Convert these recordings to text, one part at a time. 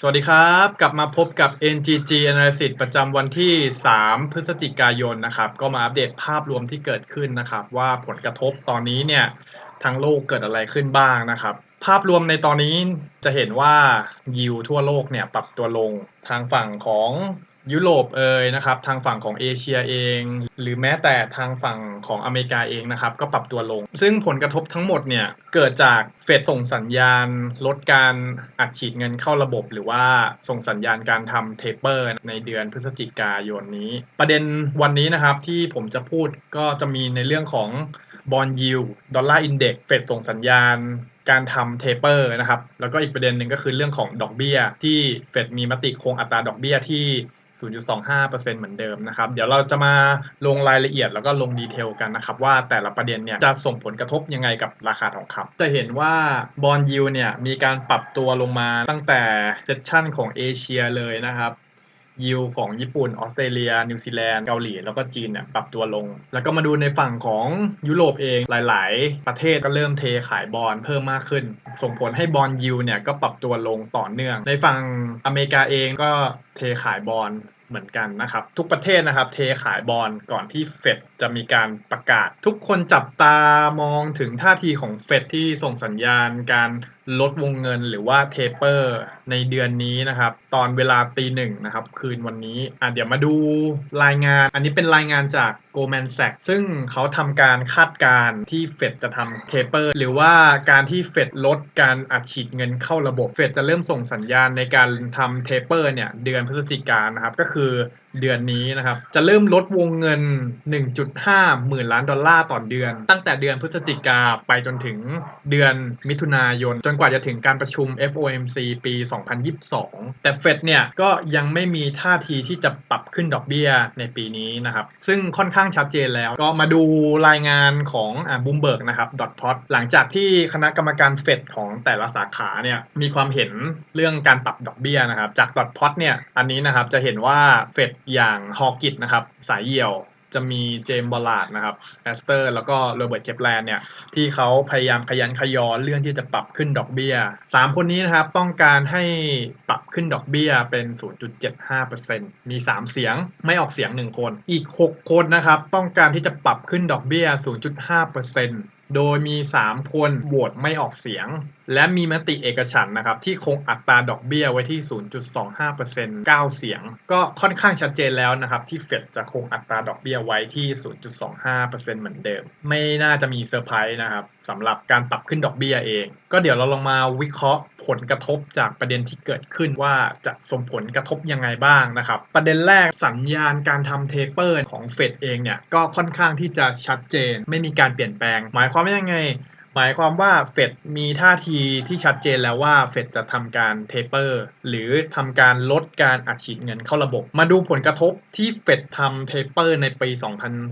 สวัสดีครับ กลับมาพบกับ NGG Analysis ประจำวันที่ 3 พฤศจิกายนนะครับ ก็มาอัปเดตภาพรวมที่เกิดขึ้นนะครับ ว่าผลกระทบตอนนี้เนี่ยทางโลกเกิดอะไรขึ้นบ้างนะครับ ภาพรวมในตอนนี้จะเห็นว่ายิวทั่วโลกเนี่ยปรับตัวลงทางฝั่งของ ยุโรปเอยนะครับทางฝั่งของเอเชียเอง หรือแม้แต่ทางฝั่งของอเมริกาเองนะครับก็ปรับตัวลง ซึ่งผลกระทบทั้งหมดเนี่ยเกิดจากเฟดส่งสัญญาณ ลดการอัดฉีดเงินเข้าระบบ หรือว่าส่งสัญญาณการทำเทปเปอร์ในเดือนพฤศจิกายนนี้ ประเด็นวันนี้นะครับที่ผมจะพูดก็จะมีในเรื่องของบอลยิวดอลลาร์อินเด็กเฟดส่งสัญญาณการทำเทเปอร์นะครับ แล้วก็อีกประเด็นหนึ่งก็คือเรื่องของดอกเบี้ย ที่เฟดมีมติคงอัตราดอกเบี้ยที่ 0.25%เหมือนเดิมนะครับ เดี๋ยวเราจะมาลงรายละเอียดแล้วก็ลงดีเทลกันนะครับ ว่าแต่ละประเด็นเนี่ยจะส่งผลกระทบยังไงกับราคาทองคำจะเห็นว่าบอลยูเนี่ยมีการปรับตัวลงมาตั้งแต่เซสชั่นของเอเชียเลยนะครับ ยิวของญี่ปุ่น ออสเตรเลีย นิวซีแลนด์ เกาหลี แล้วก็จีนเนี่ยปรับตัวลง แล้วก็มาดูในฝั่งของยุโรปเองหลาย ๆ ประเทศก็เริ่มเทขายบอลเพิ่มมากขึ้น ส่งผลให้บอลยิวเนี่ยก็ปรับตัวลงต่อเนื่อง ในฝั่งอเมริกาเองก็เทขายบอลเหมือนกันนะครับ ทุกประเทศนะครับเทขายบอลก่อนที่เฟดจะมีการประกาศ ทุกคนจับตามองถึงท่าทีของเฟดที่ส่งสัญญาณการ ลดวงเงินหรือว่าเทเปอร์ในเดือนนี้นะครับ ตอนเวลาตีหนึ่งนะครับ คืนวันนี้อะเดี๋ยวมาดูรายงาน อันนี้เป็นรายงานจาก Goldman Sachs ซึ่งเขาทำการคาดการณ์ที่เฟดจะทำเทเปอร์หรือว่าการที่เฟดลดการอัดฉีดเงินเข้าระบบเฟดจะเริ่มส่งสัญญาณในการทำเทเปอร์เนี่ยเดือนพฤศจิกายนนะครับ ก็คือเดือนนี้นะครับ จะเริ่มลดวงเงิน 1.5 หมื่นล้านดอลลาร์ต่อเดือน ตั้งแต่เดือนพฤศจิกาไปจนถึงเดือนมิถุนายน จนกว่าจะถึงการประชุม FOMC ปี 2022 แต่เฟดเนี่ยก็ยังไม่มีท่าทีที่จะปรับขึ้นดอกเบี้ยในปีนี้นะครับ ซึ่งค่อนข้างชัดเจนแล้ว ก็มาดูรายงานของอ่าบูมเบิร์กนะครับดอทพอตหลังจากที่คณะกรรมการเฟดของแต่ละสาขาเนี่ยมีความเห็นเรื่องการปรับดอกเบี้ยนะครับ จากดอทพอตเนี่ยอันนี้นะครับจะเห็นว่าเฟดอย่างฮอกิตนะครับ สายเหี่ยวจะมีเจมบอลลาร์ดนะครับแอสเตอร์ แล้วก็โรเบิร์ตเคปแลนเนี่ย ที่เขาพยายามขยันขยอเรื่องที่จะปรับขึ้นดอกเบี้ย 3 คนนี้นะครับ ต้องการให้ปรับขึ้นดอกเบี้ยเป็น 0.75%มี 3 เสียงไม่ออกเสียง 1 คน อีก 6 คนนะครับ ต้องการที่จะปรับขึ้นดอกเบี้ย 0.5%โดยมี 3 คนโหวตไม่ออกเสียง และมีมติเอกฉันนะครับที่คงอัตราดอกเบี้ยไว้ที่ 0.25% 9 เสียง ก็ค่อนข้างชัดเจนแล้วนะครับ ที่เฟดจะคงอัตราดอกเบี้ยไว้ที่ 0.25%เหมือนเดิม ไม่น่าจะมีเซอร์ไพรส์นะครับสำหรับการปรับขึ้นดอกเบี้ยเอง ก็เดี๋ยวเราลองมาวิเคราะห์ผลกระทบจากประเด็นที่เกิดขึ้นว่าจะส่งผลกระทบยังไงบ้างนะครับ ประเด็นแรกสัญญาณการทำเทเปอร์ของเฟดเองเนี่ยก็ค่อนข้างที่จะชัดเจน ไม่มีการเปลี่ยนแปลง หมายความว่ายังไง มายความว่าเฟดมีท่าทีที่ชัดเจนแล้วว่าเฟดจะทำการเทเปอร์ หรือทำการลดการอัดฉีดเงินเข้าระบบ มาดูผลกระทบที่เฟดทำเทเปอร์ในปี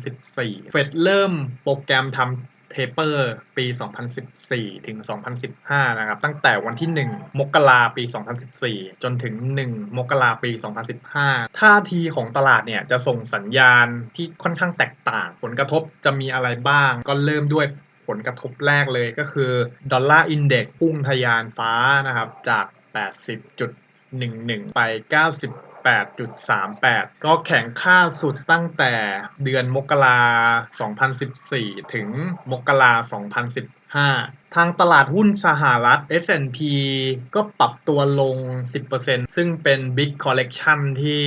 2014 เฟดเริ่มโปรแกรมทำเทเปอร์ปี 2014 ถึง 2015 นะครับ ตั้งแต่วันที่ 1 มกราปี 2014 จนถึง 1 มกราปี 2015 ท่าทีของตลาดเนี่ยจะส่งสัญญาณที่ค่อนข้างแตกต่าง ผลกระทบจะมีอะไรบ้าง ก็เริ่มด้วย ผลกระทบแรกเลยก็คือดอลลาร์อินเด็กพุ่งทะยานฟ้านะครับจาก 80.11 ไป 90 8.38 ก็แข็งค่าสุดตั้งแต่เดือนมกรา2014 ถึงมกรา2015 ทางตลาดหุ้นสหรัฐ S&P ก็ปรับตัวลง 10%ซึ่งเป็น Big Correction ที่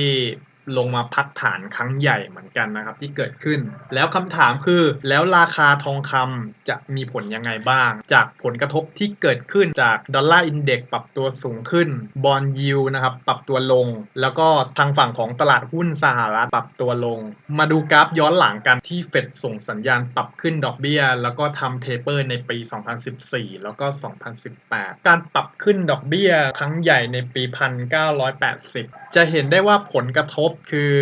ลงมาพักฐานครั้งใหญ่เหมือนกันนะครับที่เกิดขึ้น แล้วคำถามคือ แล้วราคาทองคำจะมีผลยังไงบ้าง จากผลกระทบที่เกิดขึ้นจากดอลลาร์อินเด็กปรับตัวสูงขึ้นบอลยิวนะครับปรับตัวลง แล้วก็ทางฝั่งของตลาดหุ้นสหรัฐปรับตัวลง มาดูกราฟย้อนหลังกันที่เฟดส่งสัญญาณปรับขึ้นดอกเบี้ย แล้วก็ทำเทเปอร์ในปี 2014 แล้วก็ 2018 การปรับขึ้นดอกเบี้ยครั้งใหญ่ในปี 1980 จะเห็นได้ว่าผลกระทบคือ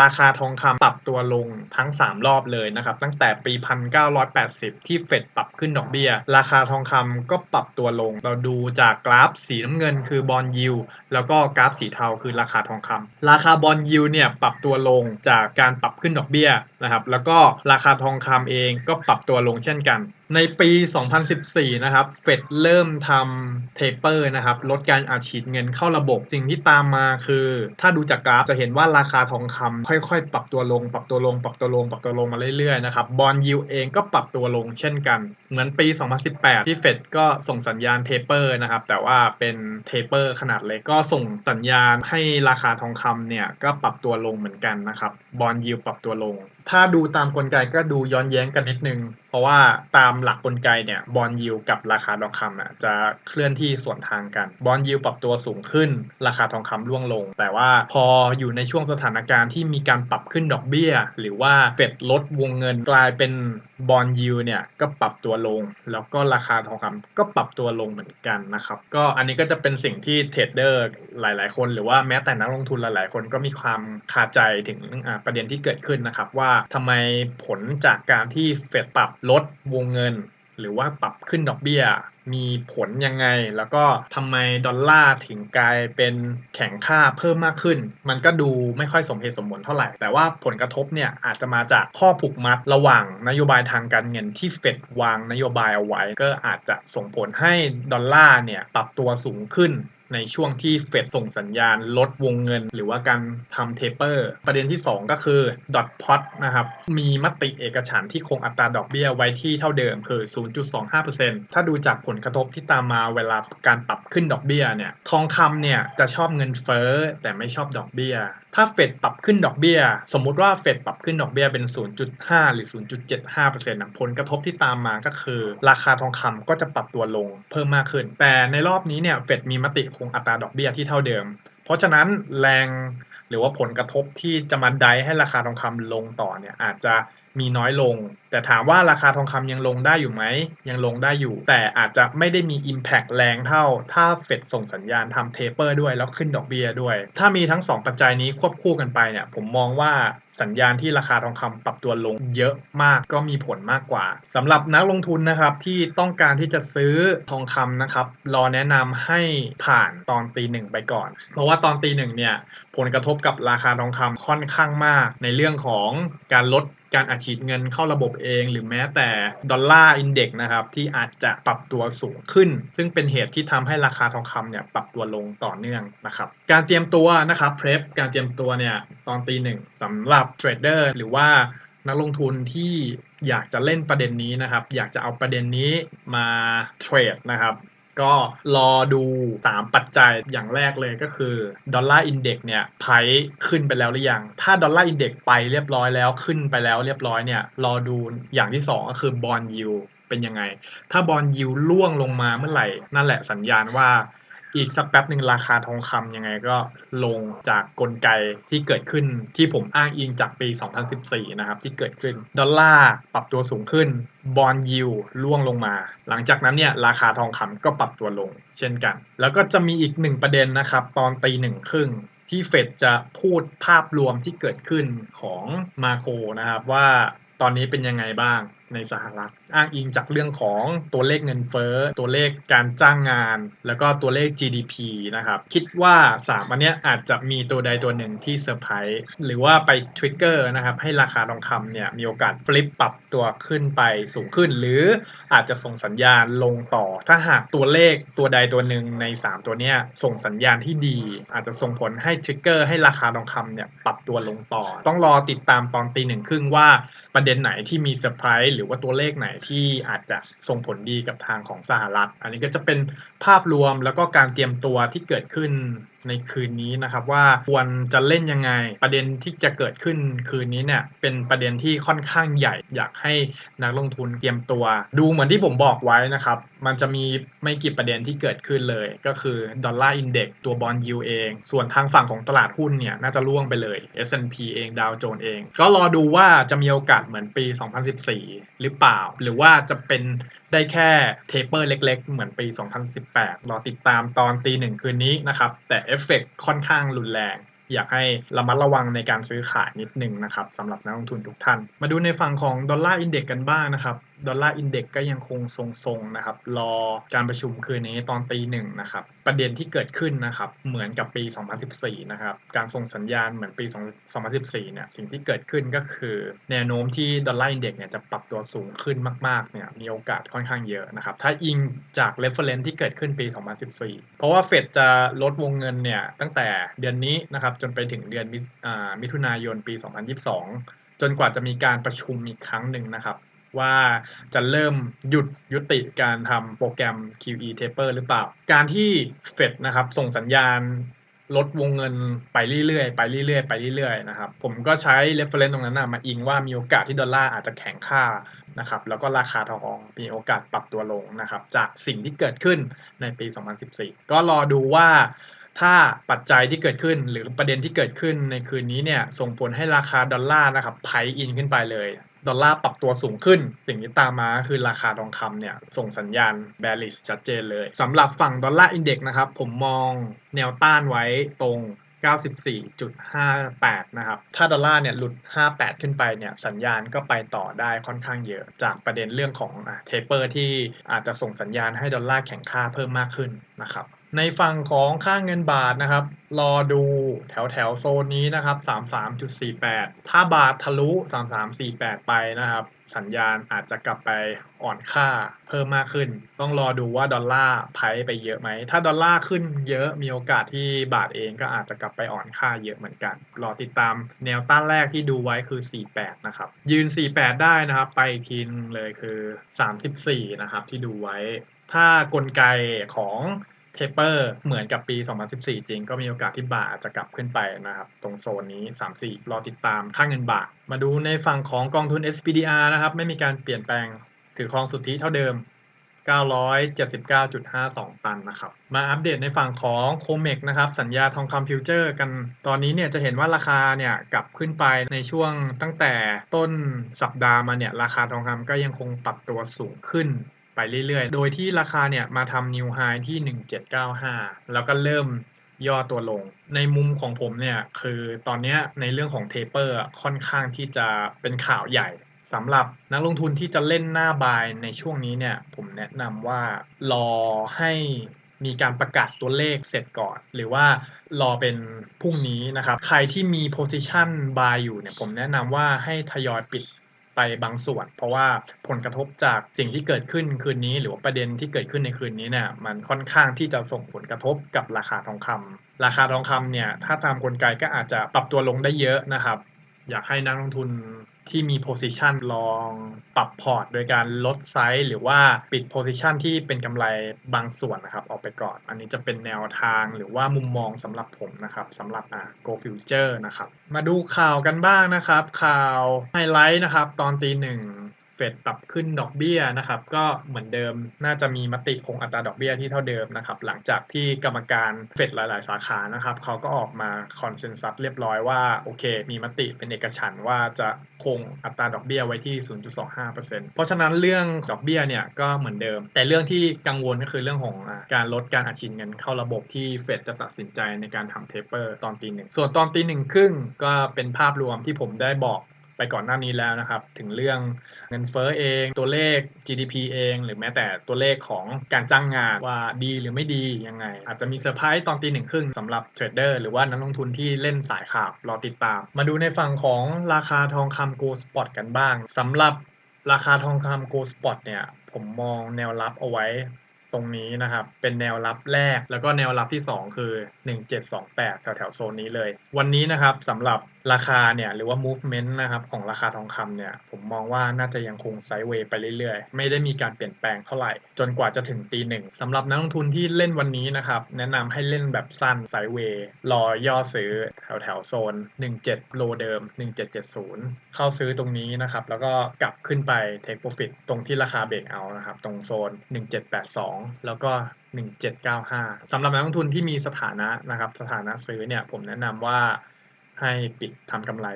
ราคาทองคำปรับตัวลงทั้ง 3 รอบเลยนะครับ ตั้งแต่ปี 1980 ที่เฟดปรับขึ้นดอกเบี้ย ราคาทองคำก็ปรับตัวลง เราดูจากกราฟสีน้ำเงินคือบอลยิวแล้วก็กราฟสีเทาคือราคาทองคำราคาบอลยิวเนี่ยปรับตัวลงจากการปรับขึ้นดอกเบี้ยนะครับ แล้วก็ราคาทองคำเองก็ปรับตัวลงเช่นกัน ในปี 2014 นะครับ เฟดเริ่มทำเทเปอร์นะครับ ลดการอัดฉีดเงินเข้าระบบ สิ่งที่ตามมาคือ ถ้าดูจากกราฟจะเห็นว่าราคาทองคำค่อยๆ ปรับตัวลง ปรับตัวลง ปรับตัวลง ปรับตัวลงมาเรื่อยๆ นะครับ บอลยิวเองก็ปรับตัวลงเช่นกัน เหมือนปี 2018 ที่เฟดก็ส่งสัญญาณเทเปอร์นะครับ แต่ว่าเป็นเทเปอร์ขนาดเล็กก็ส่งสัญญาณให้ราคาทองคำเนี่ยก็ปรับตัวลงเหมือนกันนะครับ บอลยิวปรับตัวลงถ้าดูตามกลไกก็ดูย้อนแย้งกันนิดนึง เพราะว่าตามหลักกลไกเนี่ยบอลยิวกับราคาทองคำอะจะเคลื่อนที่ส่วนทางกันบอลยิวปรับตัวสูงขึ้น ราคาทองคำร่วงลง แต่ว่าพออยู่ในช่วงสถานการณ์ที่มีการปรับขึ้นดอกเบี้ย หรือว่าเฟดลดวงเงินกลายเป็น บอลยูเนี่ยก็ปรับตัวลง แล้วก็ราคาทองคำก็ปรับตัวลงเหมือนกันนะครับ ก็อันนี้ก็จะเป็นสิ่งที่เทรดเดอร์หลาย ๆ คน หรือว่าแม้แต่นักลงทุนหลาย ๆ คนก็มีความคาใจถึงประเด็นที่เกิดขึ้นนะครับ ว่าทำไมผลจากการที่เฟดปรับลดวงเงิน หรือว่าปรับขึ้นดอกเบี้ย มีผลยังไง แล้วก็ทำไมดอลลาร์ถึงกลายเป็นแข็งค่าเพิ่มมากขึ้น มันก็ดูไม่ค่อยสมเหตุสมผลเท่าไหร่ แต่ว่าผลกระทบเนี่ยอาจจะมาจากข้อผูกมัดระหว่างนโยบายทางการเงินที่เฟดวางนโยบายเอาไว้ ก็อาจจะส่งผลให้ดอลลาร์เนี่ยปรับตัวสูงขึ้น ในช่วงที่เฟดส่งสัญญาณลดวงเงิน หรือว่าการทำเทเปอร์ ประเด็นที่ 2 ก็คือดอทพอตนะครับ มีมติเอกฉันท์ที่คงอัตราดอกเบี้ยไว้ที่เท่าเดิมคือ 0.25%ถ้าดูจากผลกระทบที่ตามมาเวลาการปรับขึ้นดอกเบี้ยเนี่ย ทองคำเนี่ยจะชอบเงินเฟ้อแต่ไม่ชอบดอกเบี้ย ถ้าเฟดปรับขึ้นดอกเบี้ย สมมุติว่าเฟดปรับขึ้นดอกเบี้ยเป็น 0.5 หรือ 0.75%นะผลกระทบที่ตามมาก็คือ ราคาทองคำก็จะปรับตัวลงเพิ่มมากขึ้น แต่ในรอบนี้เนี่ยเฟดมีมติคงอัตราดอกเบี้ยที่เท่าเดิม เพราะฉะนั้นแรงหรือว่าผลกระทบที่จะมาไดให้ราคาทองคำลงต่อเนี่ยอาจจะมีน้อยลง แต่ถามว่าราคาทองคำยังลงได้อยู่ไหม ยังลงได้อยู่ แต่อาจจะไม่ได้มี Impact แรงเท่า ถ้าเฟดส่งสัญญาณทำเทเปอร์ด้วยแล้วขึ้นดอกเบี้ยด้วย ถ้ามีทั้ง 2 ปัจจัยนี้ควบคู่กันไปเนี่ย ผมมองว่าสัญญาณที่ราคาทองคำปรับตัวลงเยอะมากก็มีผลมากกว่าสำหรับนักลงทุนนะครับที่ต้องการที่จะซื้อทองคำนะครับรอแนะนำให้ผ่านตอนตีหนึ่งไปก่อน เพราะว่าตอนตีหนึ่งเนี่ยผลกระทบกับราคาทองคำค่อนข้างมาก ในเรื่องของการลด การอัดฉีดเงินเข้าระบบเอง หรือแม้แต่ดอลลาร์อินเด็กนะครับที่อาจจะปรับตัวสูงขึ้น ซึ่งเป็นเหตุที่ทำให้ราคาทองคำเนี่ยปรับตัวลงต่อเนื่องนะครับการเตรียมตัวนะครับเพรฟการเตรียมตัวเนี่ยตอนตีหนึ่งสำหรับเทรดเดอร์หรือว่านักลงทุนที่อยากจะเล่นประเด็นนี้นะครับ อยากจะเอาประเด็นนี้มาเทรดนะครับ ก็รอดู 3 ปัจจัยอย่างแรกเลยก็คือดอลลาร์อินเด็กเนี่ยไพขึ้นไปแล้วหรือยัง ถ้าดอลลาร์อินเด็กไปเรียบร้อยแล้วขึ้นไปแล้วเรียบร้อยเนี่ยรอดูอย่างที่ 2 ก็คือบอลยิวเป็นยังไง ถ้าบอลยิวล่วงลงมาเมื่อไหร่ นั่นแหละสัญญาณว่า อีกสักแป๊บหนึ่งราคาทองคำยังไงก็ลงจากกลไกที่เกิดขึ้นที่ผมอ้างอิงจากปี 2014 นะครับ ที่เกิดขึ้น ดอลลาร์ปรับตัวสูงขึ้น บอลยิวล่วงลงมา หลังจากนั้นเนี่ยราคาทองคำก็ปรับตัวลง เช่นกัน แล้วก็จะมีอีกหนึ่งประเด็นนะครับ ตอนตีหนึ่งครึ่งที่เฟดจะพูดภาพรวมที่เกิดขึ้นของมาโครนะครับว่าตอนนี้เป็นยังไงบ้าง ในสหรัฐ อ้างอิงจากเรื่องของตัวเลขเงินเฟ้อ ตัวเลขการจ้างงาน แล้วก็ตัวเลข GDP นะครับ คิดว่าสามอันนี้อาจจะมีตัวใดตัวหนึ่งที่เซอร์ไพรส์หรือว่าไปทริกเกอร์นะครับ ให้ราคาทองคำเนี่ยมีโอกาสฟลิปปรับตัวขึ้นไปสูงขึ้น หรืออาจจะส่งสัญญาณลงต่อ ถ้าหากตัวเลขตัวใดตัวหนึ่งใน 3 ตัวเนี้ยส่งสัญญาณที่ดี อาจจะส่งผลให้ทริกเกอร์ให้ราคาทองคำเนี่ยปรับตัวลงต่อ ต้องรอติดตามตอนตีหนึ่งครึ่งว่าประเด็นไหนที่มีเซอร์ไพรส์รือว่าตัวเลขไหนที่อาจจะส่งผลดีกับทางของสหรัฐ อันนี้ก็จะเป็นภาพรวมแล้วก็การเตรียมตัวที่เกิดขึ้นในคืนนี้นะครับว่าควรจะเล่นยังไง ประเด็นที่จะเกิดขึ้นคืนนี้เนี่ยเป็นประเด็นที่ค่อนข้างใหญ่ อยากให้นักลงทุนเตรียมตัว ดูเหมือนที่ผมบอกไว้นะครับ มันจะมีไม่กี่ประเด็นที่เกิดขึ้นเลย ก็คือดอลลาร์อินเด็กตัวบอลยูเอง ส่วนทางฝั่งของตลาดหุ้นเนี่ยน่าจะล่วงไปเลย S&P เองดาวโจนส์เอง ก็รอดูว่าจะมีโอกาสเหมือนปี 2014 หรือเปล่า หรือว่าจะเป็น ได้แค่เทเปอร์เล็กๆ เหมือนปี 2018 รอติดตามตอนตีหนึ่งคืนนี้นะครับ แต่เอฟเฟกค่อนข้างรุนแรง อยากให้ระมัดระวังในการซื้อขายนิดนึงนะครับสำหรับนักลงทุนทุกท่าน มาดูในฝั่งของดอลลาร์อินเด็กกันบ้างนะครับ ดอลลาร์อินเด็กก็ยังคงทรงๆนะครับ รอการประชุมคืนนี้ตอนตีหนึ่งนะครับ ประเด็นที่เกิดขึ้นนะครับ เหมือนกับปี 2014 นะครับ การส่งสัญญาณเหมือนปี 2014 เนี่ย สิ่งที่เกิดขึ้นก็คือ แนวโน้มที่ดอลลาร์อินเด็กเนี่ยจะปรับตัวสูงขึ้นมากๆ เนี่ย มีโอกาสค่อนข้างเยอะนะครับ ถ้าอิงจาก reference ที่เกิดขึ้นปี 2014 เพราะว่าเฟดจะลดวงเงินเนี่ยตั้งแต่เดือนนี้นะครับ จนไปถึงเดือนมิถุนายนปี 2022 จนกว่าจะมีการประชุมอีกครั้งหนึ่งนะครับ ว่าจะเริ่มหยุดยุติการทำโปรแกรม QE taper หรือเปล่า การที่เฟดนะครับส่งสัญญาณลดวงเงินไปเรื่อยๆ ไปเรื่อยๆ ไปเรื่อยๆ นะครับ ผมก็ใช้ reference ตรงนั้นนะมาอิงว่ามีโอกาสที่ดอลลาร์อาจจะแข็งค่านะครับ แล้วก็ราคาทองมีโอกาสปรับตัวลงนะครับ จากสิ่งที่เกิดขึ้นในปี 2014 ก็รอดูว่าถ้าปัจจัยที่เกิดขึ้นหรือประเด็นที่เกิดขึ้นในคืนนี้เนี่ยส่งผลให้ราคาดอลลาร์นะครับไพอินขึ้นไปเลย ดอลลาร์ปรับตัวสูงขึ้น สิ่งที่ตามมาคือราคาทองคำเนี่ย ส่งสัญญาณ bearish ชัดเจนเลยสำหรับฝั่งดอลลาร์อินเด็กนะครับ ผมมองแนวต้านไว้ตรง 94.58 นะครับ ถ้าดอลลาร์เนี่ยหลุด 58 ขึ้นไปเนี่ย สัญญาณก็ไปต่อได้ค่อนข้างเยอะ จากประเด็นเรื่องของเทเปอร์ที่อาจจะส่งสัญญาณให้ดอลลาร์แข็งค่าเพิ่มมากขึ้นนะครับ ในฝั่งของค่าเงินบาทนะครับ รอดูแถวแถวโซนนี้นะครับ 33.48 ถ้าบาททะลุ 3348 ไปนะครับ สัญญาณอาจจะกลับไปอ่อนค่าเพิ่มมากขึ้น ต้องรอดูว่าดอลลาร์ไพไปเยอะไหม ถ้าดอลลาร์ขึ้นเยอะมีโอกาสที่บาทเองก็อาจจะกลับไปอ่อนค่าเยอะเหมือนกัน รอติดตามแนวต้านแรกที่ดูไว้คือ 48 นะครับ ยืน 48 ได้นะครับ ไปอีกทีนึงเลยคือ 34 นะครับที่ดูไว้ถ้ากลไกของ เทปเปอร์เหมือนกับปี 2014 จริง ก็มีโอกาสที่บาทจะกลับขึ้นไปนะครับ ตรงโซนนี้ 3-4 รอติดตามค่าเงินบาท มาดูในฝั่งของกองทุน SPDR นะครับ ไม่มีการเปลี่ยนแปลงถือครองสุทธิเท่าเดิม 979.52 ตันนะครับ มาอัปเดตในฝั่งของโคเมกนะครับ สัญญาทองคำฟิวเจอร์กันตอนนี้เนี่ยจะเห็นว่าราคาเนี่ยกลับขึ้นไปในช่วงตั้งแต่ต้นสัปดาห์มาเนี่ยราคาทองคำก็ยังคงปรับตัวสูงขึ้น ไปเรื่อยๆ โดยที่ราคาเนี่ยมาทำนิวไฮที่ 1795 แล้วก็เริ่มย่อตัวลง ในมุมของผมเนี่ยคือตอนนี้ในเรื่องของเทเปอร์ค่อนข้างที่จะเป็นข่าวใหญ่สำหรับนักลงทุนที่จะเล่นหน้าบายในช่วงนี้เนี่ยผมแนะนำว่ารอให้มีการประกาศตัวเลขเสร็จก่อน หรือว่ารอเป็นพรุ่งนี้นะครับ ใครที่มี position buy อยู่เนี่ยผมแนะนำว่าให้ทยอยปิด ไปบางส่วน เพราะว่าผลกระทบจากสิ่งที่เกิดขึ้นคืนนี้ หรือว่าประเด็นที่เกิดขึ้นในคืนนี้เนี่ยมันค่อนข้างที่จะส่งผลกระทบกับราคาทองคำราคาทองคำเนี่ยถ้าตามกลไกก็อาจจะปรับตัวลงได้เยอะนะครับ อยากให้นักลงทุนที่มี position ลองปรับพอร์ต โดยการลดไซส์หรือว่าปิด position ที่เป็นกำไรบางส่วนนะครับ ออกไปก่อน อันนี้จะเป็นแนวทางหรือว่ามุมมองสำหรับผมนะครับสำหรับอ่า Go Future นะครับ มาดูข่าวกันบ้างนะครับ ข่าวไฮไลท์นะครับ ตอนตีหนึ่ง ฟดปรับขึ้นดอกเบี้ยนะครับ ก็เหมือนเดิมน่าจะมีมติคงอัตราดอกเบี้ยที่เท่าเดิมนะครับ หลังจากที่กรรมการเฟดหลาย ๆ สาขานะครับเขาก็ออกมาคอนเซนแซสเรียบร้อยว่าโอเค มีมติเป็นเอกฉันท์ว่าจะคงอัตราดอกเบี้ยไว้ที่ 0.25%เพราะฉะนั้นเรื่องดอกเบี้ยเนี่ยก็เหมือนเดิม แต่เรื่องที่กังวลก็คือเรื่องของการลดการอัดฉีดเงินเข้าระบบที่เฟดจะตัดสินใจในการทำเทปเปอร์ตอนตีหนึ่งส่วนตอนตีหนึ่งครึ่งก็เป็นภาพรวมที่ผมได้บอก ไปก่อนหน้านี้แล้วนะครับ ถึงเรื่องเงินเฟ้อเอง ตัวเลข GDP เอง หรือแม้แต่ตัวเลขของการจ้างงานว่าดีหรือไม่ดียังไง อาจจะมีเซอร์ไพรส์ตอนตีหนึ่งครึ่งสำหรับเทรดเดอร์หรือว่านักลงทุนที่เล่นสายข่าวรอติดตาม มาดูในฝั่งของราคาทองคำ Gold Spot กันบ้างสำหรับราคาทองคำ Gold Spot เนี่ยผมมองแนวรับเอาไว้ตรงนี้นะครับ เป็นแนวรับแรกแล้วก็แนวรับที่ 2 คือ 1728 แถวแถวโซนนี้เลย วันนี้นะครับสำหรับราคาเนี่ยหรือว่า movement นะครับของราคาทองคำเนี่ยผมมองว่าน่าจะยังคงไซด์เวย์ไปเรื่อยๆ ไม่ได้มีการเปลี่ยนแปลงเท่าไหร่ จนกว่าจะถึงตีหนึ่งสำหรับนักลงทุนที่เล่นวันนี้นะครับแนะนำให้เล่นแบบสั้นไซด์เวย์รอย่อซื้อแถวแถวโซน 17 โลเดิม 1770 เข้าซื้อตรงนี้นะครับ แล้วก็กลับขึ้นไป take profit ตรงที่ราคาเบรกเอานะครับ ตรงโซน 1782 แล้วก็1795สำหรับนักลงทุนที่มีสถานะนะครับสถานะซื้อเนี่ยผมแนะนำว่า ให้ปิดทำกำไร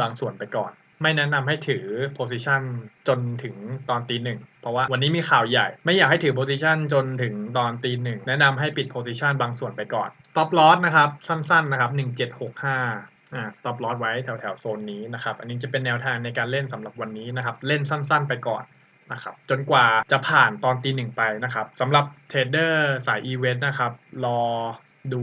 บางส่วนไปก่อน ไม่แนะนำให้ถือ position จนถึงตอนตีหนึ่งเพราะว่าวันนี้มีข่าวใหญ่ ไม่อยากให้ถือ position จนถึงตอนตีหนึ่งแนะนำให้ปิด position บางส่วนไปก่อน stop loss นะครับ สั้นๆ นะครับ 1765อ่า stop loss ไว้แถวๆโซนนี้นะครับ อันนี้จะเป็นแนวทางในการเล่นสำหรับวันนี้นะครับ เล่นสั้นๆไปก่อนนะครับ จนกว่าจะผ่านตอนตีหนึ่งไปนะครับสำหรับเทรดเดอร์สายอีเวนต์นะครับ รอ ดู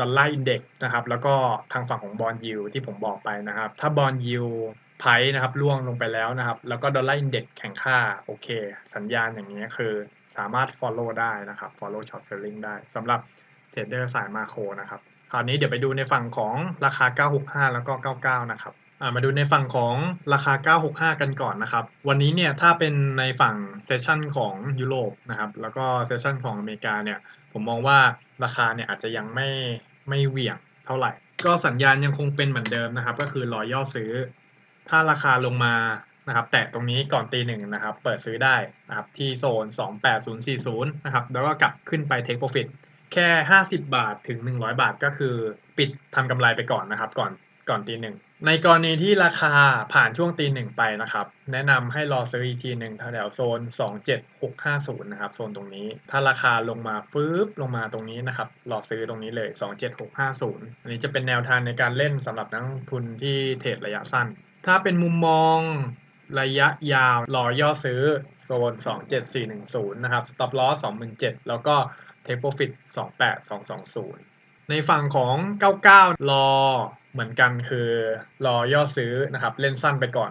ดอลลาร์อินเด็กนะครับ แล้วก็ทางฝั่งของบอลยูที่ผมบอกไปนะครับ ถ้าบอลยูไพนะครับล่วงลงไปแล้วนะครับ แล้วก็ดอลลาร์อินเด็กแข่งค่า โอเค สัญญาณอย่างนี้คือสามารถ follow ได้นะครับ follow short selling ได้สำหรับเทรดเดอร์สายมาโครนะครับ คราวนี้เดี๋ยวไปดูในฝั่งของราคา 965 แล้วก็ 99 นะครับมาดูในฝั่งของราคา 965 กันก่อนนะครับ วันนี้เนี่ยถ้าเป็นในฝั่งเซสชันของยุโรปนะครับ แล้วก็เซสชันของอเมริกาเนี่ย ผมมองว่าราคาเนี่ยอาจจะยังไม่ไม่เหวี่ยงเท่าไหร่ ก็สัญญาณยังคงเป็นเหมือนเดิมนะครับ ก็คือรอย่อซื้อ ถ้าราคาลงมานะครับแตะตรงนี้ก่อนตีหนึ่งนะครับ เปิดซื้อได้นะครับที่โซน 28040 นะครับ แล้วก็กลับขึ้นไป take profit แค่ 50 บาทถึง 100 บาทก็คือปิดทำกำไรไปก่อนนะครับ ก่อน ก่อนตีหนึ่งในกรณีที่ราคาผ่านช่วงตีหนึ่งไปนะครับ แนะนำให้รอซื้ออีกทีหนึ่งแถวโซน 27650 นะครับ โซนตรงนี้ ถ้าราคาลงมาฟืบลงมาตรงนี้นะครับ รอซื้อตรงนี้เลย 27650 อันนี้จะเป็นแนวทางในการเล่นสำหรับนักลงทุนที่เทรดระยะสั้น ถ้าเป็นมุมมองระยะยาวรอย่อซื้อโซน 27410 นะครับ stop loss 27,000 แล้วก็ take profit 28220 ในฝั่งของ 99 รอ เหมือนกันคือรอย่อซื้อนะครับ เล่นสั้นไปก่อน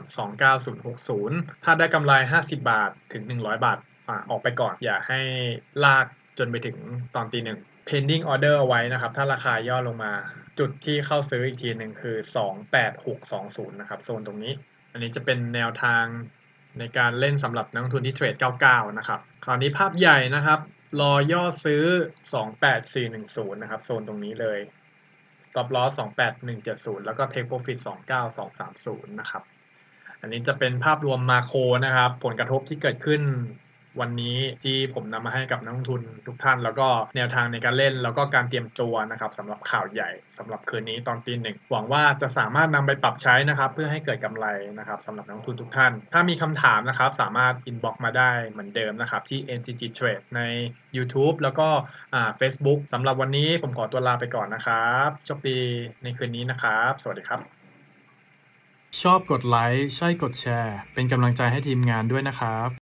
29060 ถ้าได้กำไร 50 บาทถึง 100 บาทอออกไปก่อน อย่าให้ลากจนไปถึงตอนตีหนึ่ง pending order เอาไว้นะครับ ถ้าราคาย่อลงมาจุดที่เข้าซื้ออีกทีหนึ่งคือ 28620 นะครับ โซนตรงนี้ อันนี้จะเป็นแนวทางในการเล่นสำหรับนักลงทุนที่เทรด 99 นะครับ คราวนี้ภาพใหญ่นะครับ รอย่อซื้อ 28410 นะครับ โซนตรงนี้เลย stop loss 28170 แล้วก็ take profit 29230 นะครับ อันนี้จะเป็นภาพรวมมาโครนะครับ ผลกระทบที่เกิดขึ้น วันนี้ที่ผมนำมาให้กับนักลงทุนทุกท่าน แล้วก็แนวทางในการเล่น แล้วก็การเตรียมตัวนะครับสำหรับข่าวใหญ่สำหรับคืนนี้ตอนตีหนึ่งหวังว่าจะสามารถนำไปปรับใช้นะครับ เพื่อให้เกิดกำไรนะครับสำหรับนักลงทุนทุกท่าน ถ้ามีคำถามนะครับ สามารถ inbox มาได้เหมือนเดิมนะครับ ที่ NGG Trade ใน YouTube แล้วก็อ่า Facebook สำหรับวันนี้ผมขอตัวลาไปก่อนนะครับโชคดีในคืนนี้นะครับ สวัสดีครับ ชอบกดไลค์ใช่กดแชร์ เป็นกำลังใจให้ทีมงานด้วยนะครับ